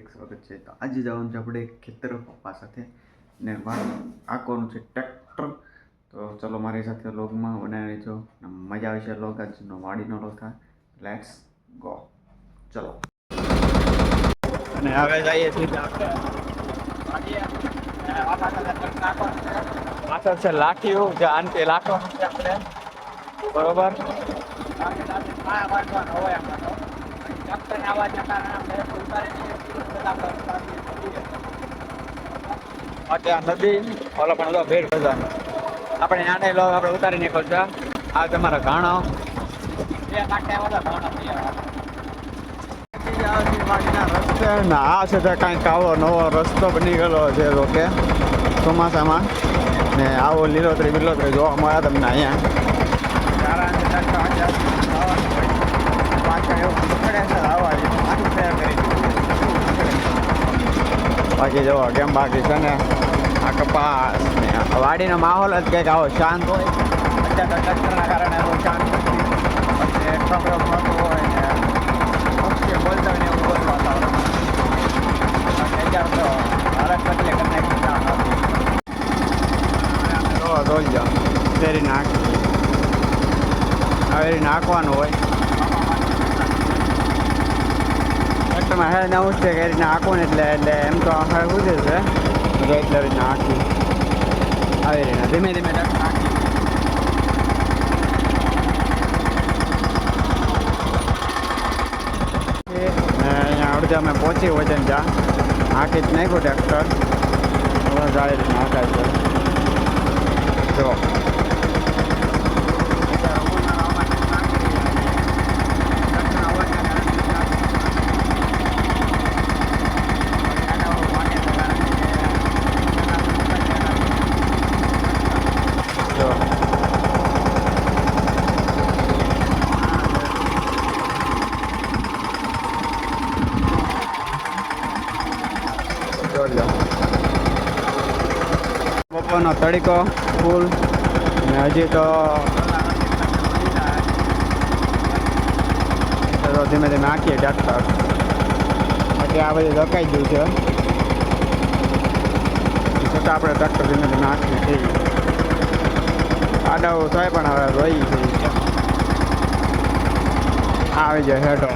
હાર્દિક સ્વાગત છે. તો આજે જવાનું છે આપણે ખેતર પપ્પા સાથે ને આંકવાનું છે ટ્રેક્ટર. તો ચલો મારી સાથે લોગમાં બનાવી લેજો. મજા મજા આવશે લોગ. આજનો વાડીનો લોગ થાય. લેટ્સ ગો ચલો. અને હવે જઈએ પાછળ છે લાઠીઓ, જે આંતે લાખવાનું છે આપણે. બરોબર? અત્યારે નદી, ઓલો પણ બધાનો આપણે આને લો, આપણે ઉતારી નીકળશે આ તમારા ઘાણો. રસ્તે ને આ છે તે કાંઈક આવો નવો રસ્તો બની ગયેલો છે તો ચોમાસામાં. ને આવો લીલોતરી લીલોતરી જોવા મળે તમને અહીંયા. બાકી જો કેમ બાકી છે ને? આ કપાસ વાડીનો માહોલ જ કંઈક આવો શાંત હોય. અત્યારે કચ્છના કારણે બહુ શાંત પછી હોય તો હરક નાખી કામ હતું. નાખવાનું હોય. ટ્રેક્ટરમાં હે નવું છે કે રીતના આખું એટલે એટલે એમ તો હવે શું છે. એટલે રીતના આખી આવી રીતના ધીમે ધીમે અહીંયા અડધે અમે પહોંચી વજન જા. આંખી જ નાખ્યું ટ્રેક્ટર. જાય રીતના છે. જો જોઈ લો બપોરનો તડીકો, ફૂલ. ને હજી તો ધીમે ધીમે આંકીએ ડાક્ટર બાકી આ બધું દકાઈ ગયું છે. છતાં આપણે ટ્રેક્ટર ધીમે ધીમે આખી છીએ. આડાઓ થાય પણ હવે રોઈ છે. આવી જાય હેઠો.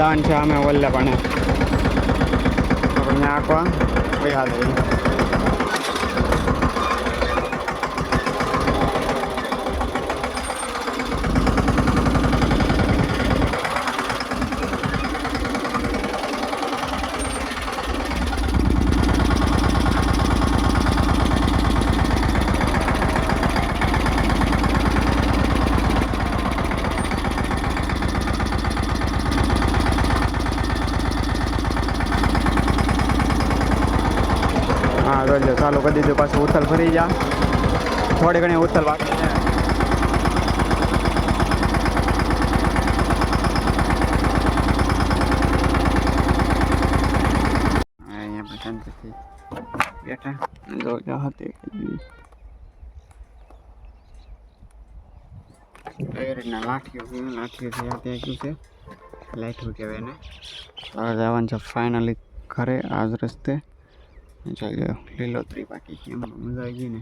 બધાન છે અમે વલ્લે પણ. આપણે આંકવા પૈસા દઈએ જોઈ લો ચાલુ કરી દીધું, પાછું ઉથલ ફરી જા. થોડી ઘણી ઉથલ બાકી છે. બેઠા. જો જો હતી રીતના લાઠીઓ લાઠીઓ ત્યાં ગયું છે? લાઠીઓ કહેવાય છે ફાઇનલી ઘરે, આજ રસ્તે. ચાલ્યો લીલોતરી બાકી છે એમાં મજા આવી ગઈ ને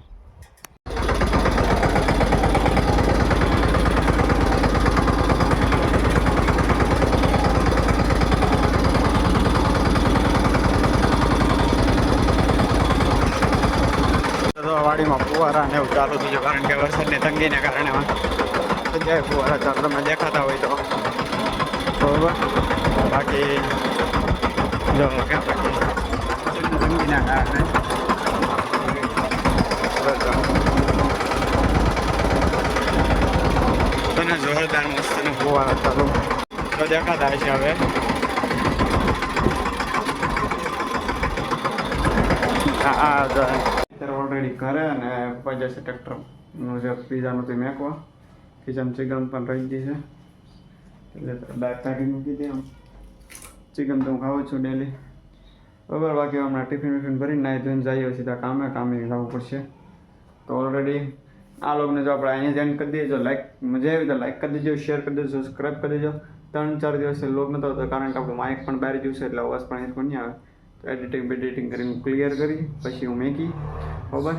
વાડીમાં ફુવારા ને એવું ચાલુ થયું કારણ કે વરસાદની તંગીને કારણે જગ્યાએ ફુવારા ચાલુ તમે દેખાતા હોય તો બરોબર બાકી જો બાકી તને જોરદાર ચાલુ તો દેખાતા છે હવે ઓલરેડી ઘરે અને પપ્પા જશે ટ્રેક્ટર જે પીઝાનું તે મેકવા. કિચન ચિકન પણ રહી ગઈ છે. એટલે દાળ કાઢી મૂકી દે ચિકન તો હું ખાઉં છું ડેલી બરાબર, બાકી હમણાં ટિફિન વિફિન ભરીને નાહી ધોઈને જઈએ સીધા કામે કામે જવું પડશે. તો ઓલરેડી આ લોકોને જો આપણે અહીંયા જ કરી દેજો લાઈક મજા આવી તો લાઈક કરી દેજો શેર કરી દેજો સબસ્ક્રાઈબ કરી દેજો. ત્રણ ચાર દિવસથી લોક નતો હતો કારણ કે આપણું માઇક પણ બહાર છે, એટલે અવાજ પણ એરફોન નહીં આવે? તો એડિટિંગ બેડિટિંગ કરીને ક્લિયર કરી, પછી હું મેકી. બરાબર?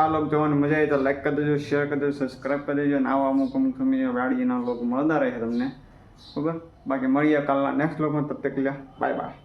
આ લોક જોવાની મજા આવી તો લાઈક કરી દેજો શેર કરી દેજો સબસ્ક્રાઈબ કરી દેજો, અને આવા અમુક અમુક સમય વાડીના લોક મળતા રહે તમને. બરાબર? બાકી મળીએ કાલના નેક્સ્ટ લોકમાં તબ તક બાય બાય